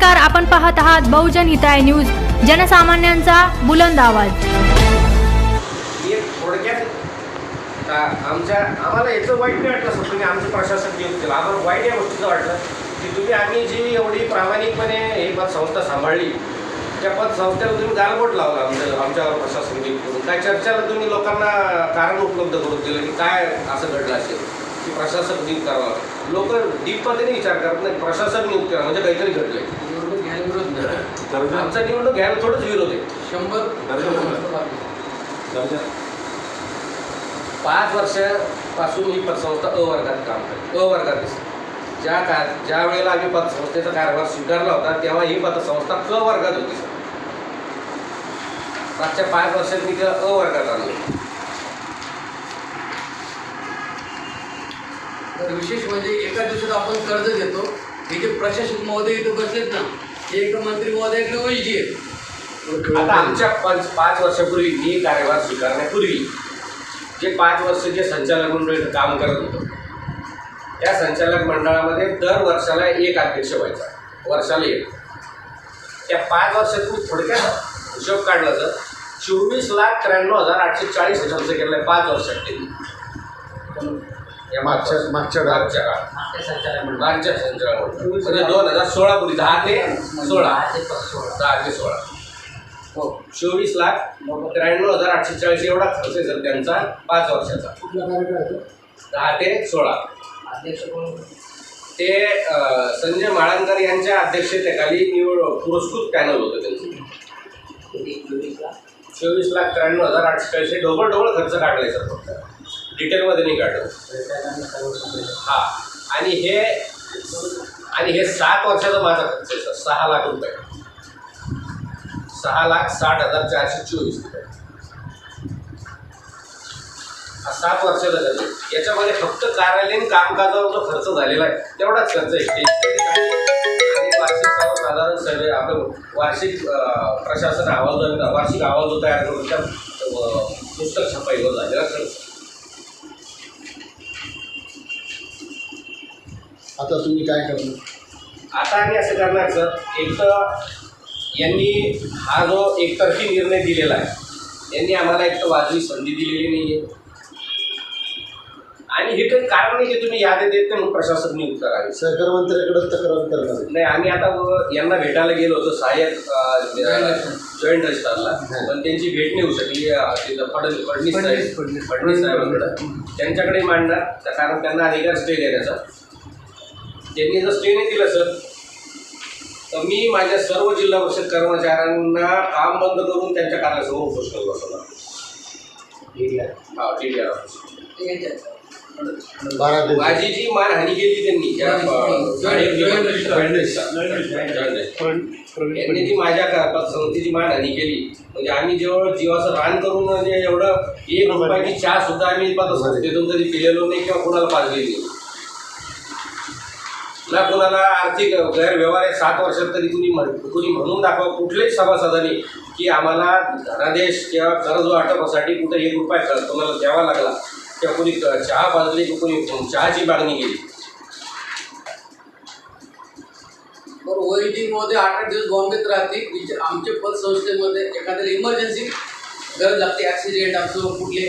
नमस्कार आपण पाहत आहात बहुजन हिताय न्यूज जनसामान्यांचा बुलंद आवाज. थोडक्यात आमच्या आम्हाला याचं वाईट नाही वाटलं सर तुम्ही आमचं प्रशासन नियुक्त केलं. आम्हाला वाईट या गोष्टीचं वाटलं की तुम्ही आम्ही जी एवढी प्रामाणिकपणे ही पतसंस्था सांभाळली त्या पतसंस्थेला तुम्ही गालबोट लावला आमच्या आमच्यावर प्रशासन नियुक्त करून. काय चर्चेला तुम्ही लोकांना कारण उपलब्ध करून दिलं की काय असं घडलं असेल की प्रशासक नियुक्त करावं. लोक डीप पद्धतीने विचार करत नाही प्रशासन नियुक्त करा म्हणजे काहीतरी घडलंय. घ्यायला विरोध नाही. आमचा निवडणूक घ्यायला थोडंच विरोध आहे. शंभर पाच वर्षापासून ही पतसंस्था अ वर्गात काम करते. अ वर्गात दिसते. ज्या का ज्या वेळेला आम्ही पतसंस्थेचा कारभार स्वीकारला होता तेव्हा ही पतसंस्था क वर्गात होती. सर मागच्या पाच वर्षात मी तिला अ वर्गात आणलं तर विशेष म्हणजे एका दिवसात आपण कर्ज घेतो हे जे प्रशासक महोदय इथं बसलेत ना एक मंत्री आहेत. आता आमच्या पंच पाच वर्षापूर्वी मी कार्यभार स्वीकारण्यापूर्वी जे पाच वर्ष जे संचालक मंडळ काम करत होतं त्या संचालक मंडळामध्ये दर वर्षाला एक अध्यक्ष व्हायचा वर्षाला एक. त्या पाच वर्षात तुम्ही थोडक्यात हिशोब काढला तर चोवीस लाख त्र्याण्णव हजार आठशे चाळीस खर्च केला आहे पाच वर्षात त्यांनी या मागच्या मागच्या मागच्या काळात. मागच्या संचालक मंडळ म्हणजे दोन हजार सोळा पूर्वी दहा ते सोळा. दहा ते सोळा. हो चोवीस लाख त्र्याण्णव हजार आठशे चाळीस एवढा खर्च आहे सर त्यांचा पाच वर्षाचा. दहा ते सोळा. ते संजय माळंकर यांच्या अध्यक्षतेखाली निवड पुरस्कृत पॅनल होतं त्यांचं. चोवीस लाख? त्र्याण्णव हजार आठशे चाळीस हे डबल डबल खर्च काढलाय सर फक्त. डिटेलमध्ये नाही काढलं हा. आणि हे आणि हे सात वर्षाचा माझा खर्च आहे सर. सहा लाख रुपये. सहा लाख साठ हजार चारशे चोवीस रुपये. हा सात वर्षाचा खर्च याच्यामध्ये फक्त कार्यालयीन कामकाजावर जो खर्च झालेला आहे तेवढाच खर्च आहे. साधारण सगळे आपण सर्वे आपलं वार्षिक प्रशासन अहवाल वार्षिक अहवाल जो तयार करून त्या पुस्तक छपाईवर झालेला खर्च. आता तुम्ही काय करणार? आता आम्ही असं करणार सर एक तर यांनी हा जो एकतर्फी निर्णय दिलेला आहे यांनी आम्हाला एक तर वाजवी संधी दिलेली नाही आहे आणि हे काही कारण नाही की तुम्ही यादी देत नाही प्रशासक नियुक्त करावी सहकार मंत्र्याकडे तक्रार करणार. नाही आम्ही आता व- यांना भेटायला गेलो होतो सहाय्यक जॉईंट रजिस्ट्रारला पण त्यांची भेट नाही होऊ शकली तिथं फडणवीस फडणवीस साहेब फडणवीस. फडणवीस साहेबांकडे. त्यांच्याकडे मांडणार त्या- कारण त्यांना अधिकार स्टे देण्याचा. त्यांनी जर स्टे नाही दिला सर तर मी माझ्या सर्व जिल्हा परिषद कर्मचाऱ्यांना काम बंद करून त्यांच्या कार्यासमोर उपोषण बसवणार हा ठीक आहे. माझी जी मानहानी केली त्यांनी त्या, अं, जॉईंट रजिस्ट्रार. फडणवीस साहेब. Joint registrar. यांनी जी माझ्या पतसंस्थेची मानहानी केली म्हणजे आम्ही जेव्हा जीवाचं रान करून म्हणजे एवढं एक रुपयाची चहा सुद्धा आम्ही पतसंस्थेतून कधी पिलेलो नाही किंवा कोणाला पाजलेली नाही. ना कुणाला आर्थिक गैरव्यवहार आहे सात वर्षात तरी कुणी म्हण कुणी म्हणून दाखवा कुठल्याही सभासदांनी की आम्हाला धनादेश किंवा कर्ज वाटपासाठी कुठे एक रुपया कर तुम्हाला द्यावा लागला किंवा कुणी चहा बाजली की कुणी चहाची मागणी केली. तर ओएडी मध्ये आठ आठ दिवस बॉम्बेत राहतील विच- आमच्या पतसंस्थेमध्ये एखाद्याला इमर्जन्सी गरज लागते ॲक्सिडेंट असो कुठले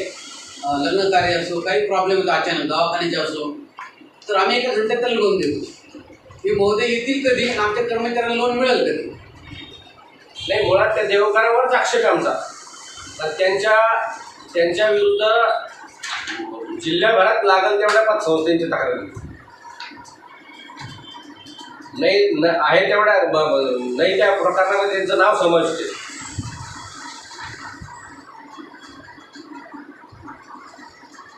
लग्न कार्य असो काही प्रॉब्लेम होतो अचानक दवाखान्याचे असो तर आम्ही एका घंट्यात त्याला लोन देतो. हे महोदय येतील कधी? आमच्या कर्मचाऱ्यांना लोन मिळेल कधी? नाही मुळात त्या देवकारावरच आक्षेप आमचा. तर त्यांच्या त्यांच्या विरुद्ध जिल्ह्याभरात लागल तेवढ्या पतसंस्थेची तक्रार. नाही न आहे तेवढ्या नाही त्या प्रकरणामध्ये त्यांचं नाव समजते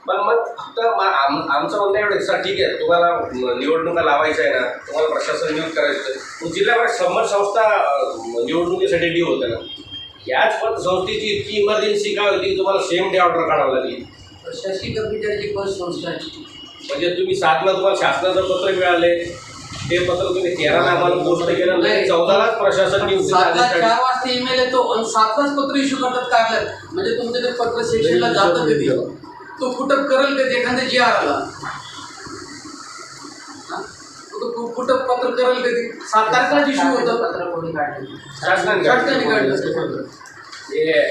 पण मग मा- आम- आमचं म्हणणं एवढं सर ठीक आहे तुम्हाला निवडणुका लावायच्या आहे ना तुम्हाला प्रशासन नियुक्त करायचं. मग जिल्ह्याभरात शंभर संस्था निवडणुकीसाठी ड्यू होत्या ना याच पण संस्थेची इतकी इमर्जन्सी काय होती तुम्हाला सेम डे ऑर्डर काढावं लागली प्रशासकीय कर्मचाऱ्याची पतसंस्था आहे म्हणजे तुम्ही सातला तुम्हाला शासनाचं पत्र मिळाले ते पत्र तुम्ही तेराला आम्हाला पोस्ट केलं नाही. चौदालाच प्रशासन सातला चार. वाजता ईमेल येतो आणि सातलाच पत्र इश्यू करतात कार्यालयात म्हणजे तुमचं ते पत्र सेक्शनला जातं कधी तो कुठं करेल कधी एखाद्या जी आर आला? हा? तो पत्र करेल कधी सात तारखेला इश्यू होतं. पत्र कोणी काढलं शासनाने काढलं. हे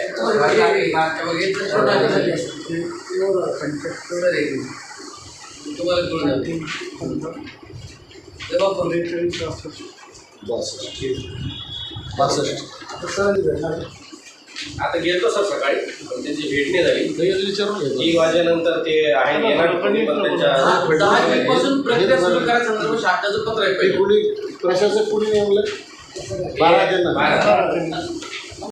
तुम्हाला कळून जाईल. तेव्हा पण बासष्ट. बासष्ट. आता गेलो सर सकाळी पण त्याची भेट नाही झाली. तीन वाजेनंतर ते आहे येणार. पण त्यांच्या दहा जूनपासून प्रक्रिया सुरू करायचं शासनाचं पत्र आहे. ते कुणी प्रशासक कुणी नेमलं? बारा त्यांना बारा.